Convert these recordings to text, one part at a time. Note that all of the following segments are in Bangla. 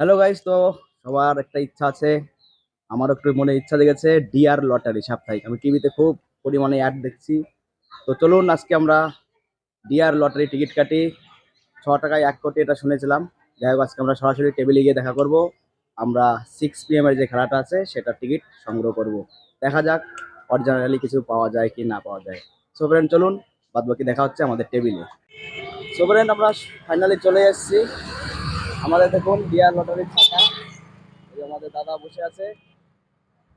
হ্যালো গাইস তো সবার একটা ইচ্ছা আছে। আমার একটু মনে ইচ্ছা জেগেছে ডিআর লটারি সাপ্তাহিক। আমি টিভিতে খুব পরিমাণে অ্যাড দেখছি। তো চলুন, আজকে আমরা ডিআর লটারি টিকিট কাটি। ছ টাকায় এক কোটি, এটা শুনেছিলাম। যাই হোক, আজকে আমরা সরাসরি টেবিলে গিয়ে দেখা করব। আমরা সিক্স পি এর যে খেলাটা আছে সেটার টিকিট সংগ্রহ করব। দেখা যাক অরিজিনালি কিছু পাওয়া যায় কি না পাওয়া যায়। সো ফ্রেন্ড চলুন বাদ বাকি দেখা হচ্ছে আমাদের টেবিলে সো ফ্রেন্ড আমরা ফাইনালি চলে এসেছি। আমাদের দেখুন ডিয়ার লটারির এই আমাদের দাদা বসে আছে।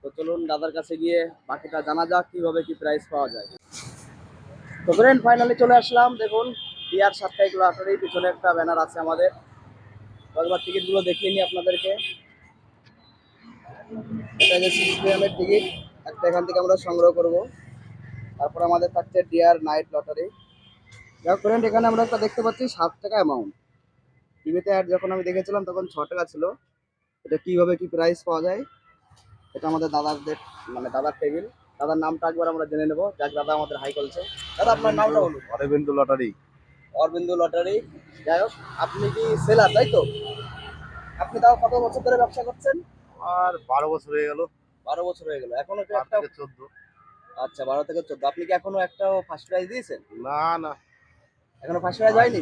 তো চলুন দাদার কাছে গিয়ে বাকিটা জানা যাক, কীভাবে কি প্রাইস পাওয়া যায়। তো ফ্রেন্ড ফাইনালি চলে আসলাম। দেখুন ডিয়ার সাপ্তাহিক লটারির পিছনে একটা ব্যানার আছে আমাদের। একবার টিকিটগুলো দেখিয়ে নিই আপনাদেরকে। এটা যে টিকিট একটা এখান থেকে আমরা সংগ্রহ করব। তারপর আমাদের থাকছে ডিয়ার নাইট লটারি যাই ফ্রেন্ড এখানে আমরা একটা দেখতে পাচ্ছি সাত টাকা অ্যামাউন্ট টিভিতে অ্যাড যখন আমি দেখেছিলাম তখন ছ টাকা ছিল। এটা কীভাবে কি প্রাইস পাওয়া যায় এটা আমাদের দাদাদের মানে দাদার টেবিল দাদার নামটা একবার আমরা জেনে নেব। যাক দাদা আমাদের হাই করছে দাদা আপনার নামটা বলুন। অরবিন্দু লটারি। অরবিন্দু লটারি। যাই হোক আপনি কি সেলার তাই তো? আপনি তাও কত বছর ধরে ব্যবসা করছেন? আর বারো বছর হয়ে গেল। বারো বছর হয়ে গেল। এখনও বারো একটা চোদ্দ। আচ্ছা বারো থেকে চোদ্দ। আপনি কি এখনও একটাও ফার্স্ট প্রাইজ দিয়েছেন? না না। এখনও ফার্স্ট প্রাইজ হয়নি?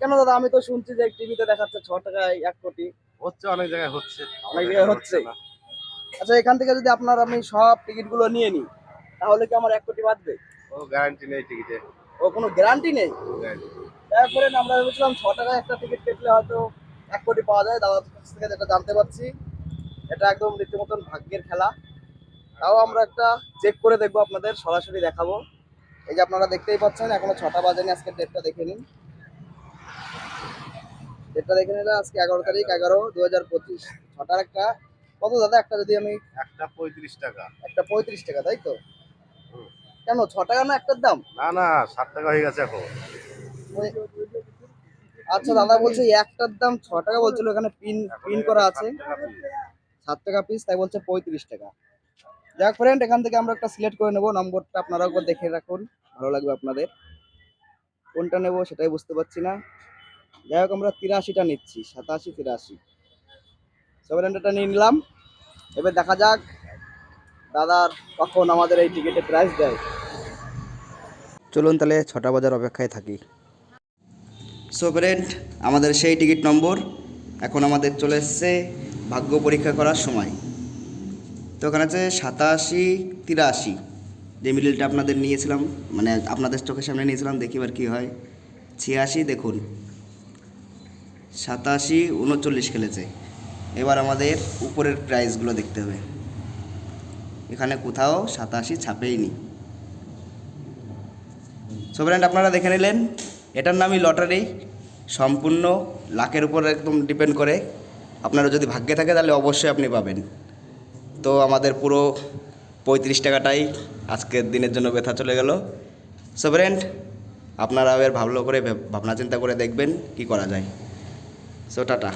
কেন দাদা? আমি তো শুনছি যে টিভিতে দেখাচ্ছে ছ টাকায় এক কোটি। হচ্ছে অনেক জায়গায় হচ্ছে। অনেক জায়গায় হচ্ছে। আচ্ছা এখান থেকে যদি আপনার আমি সব টিকিটগুলো নিয়ে নিই তাহলে কি আমার এক কোটি বাঁচবে? ও গ্যারান্টি নেই টিকিটে। ও কোনো গ্যারান্টি নেই? তারপরে আমরা ভেবেছিলাম ছ টাকায় একটা টিকিট কেটলে হয়তো এক কোটি পাওয়া যায়। দাদার কাছ থেকে যেটা জানতে পারছি এটা একদম রীতিমতন ভাগ্যের খেলা। তাও আমরা একটা চেক করে দেখব আপনাদের সরাসরি দেখাবো। এই যে আপনারা দেখতেই পাচ্ছেন এখনও ছটা বাজেনি আজকে ডেটটা দেখে নিন। ডেটটা দেখে নিলে আজকে এগারো তারিখ এগারো। দু হাজার পঁচিশ। ছটার একটা। কত দাদা? একটা যদি আমি একটা পঁয়ত্রিশ টাকা। একটা পঁয়ত্রিশ টাকা তাই তো? কেন ছ টাকা না একটার দাম? না না ষাট টাকা হয়ে গেছে এখন। আচ্ছা দাদা বলছে একটার দাম ছ টাকা বলছিল এখানে পিন পিন করা আছে। সাত টাকা পিস তাই বলছে পঁয়ত্রিশ টাকা। যাক ফ্রেন্ড এখান থেকে আমরা একটা সিলেক্ট করে নেব। নম্বরটা আপনারা একবার দেখে রাখুন। ভালো লাগবে আপনাদের। কোনটা নেব সেটাই বুঝতে পারছি না। যাই হোক, আমরা তিরাশিটা নিচ্ছি, সাতাশি, তিরাশি। সেভেন হান্ড্রেডটা নিয়ে নিলাম। এবার দেখা যাক, দাদার কখন আমাদের এই টিকিটে প্রাইস দেয়। চলুন তাহলে ছটা বাজার অপেক্ষায় থাকি। সো ফ্রেন্ড আমাদের সেই টিকিট নম্বর এখন আমাদের চলে এসছে ভাগ্য পরীক্ষা করার সময়। তো ওখানে আছে সাতাশি, তিরাশি। যে মিডিলটা আপনাদের নিয়েছিলাম মানে আপনাদের চোখের সামনে নিয়েছিলাম, দেখি এবার কী হয়। ছিয়াশি, দেখুন। সাতাশি উনচল্লিশ খেলেছে। এবার আমাদের উপরের প্রাইসগুলো দেখতে হবে। এখানে কোথাও সাতাশি ছাপেইনি। সো আপনারা দেখে নিলেন, এটার নামই লটারি সম্পূর্ণ লাখের উপর একদম ডিপেন্ড করে। আপনারা যদি ভাগ্যে থাকে, তাহলে অবশ্যই আপনি পাবেন। তো আমাদের পুরো পঁয়ত্রিশ টাকাটাই আজকের দিনের জন্য ব্যথা চলে গেল। সো আপনারা এবার ভাবলো করে ভেব- ভাবনা চিন্তা করে দেখবেন কি করা যায়। So tata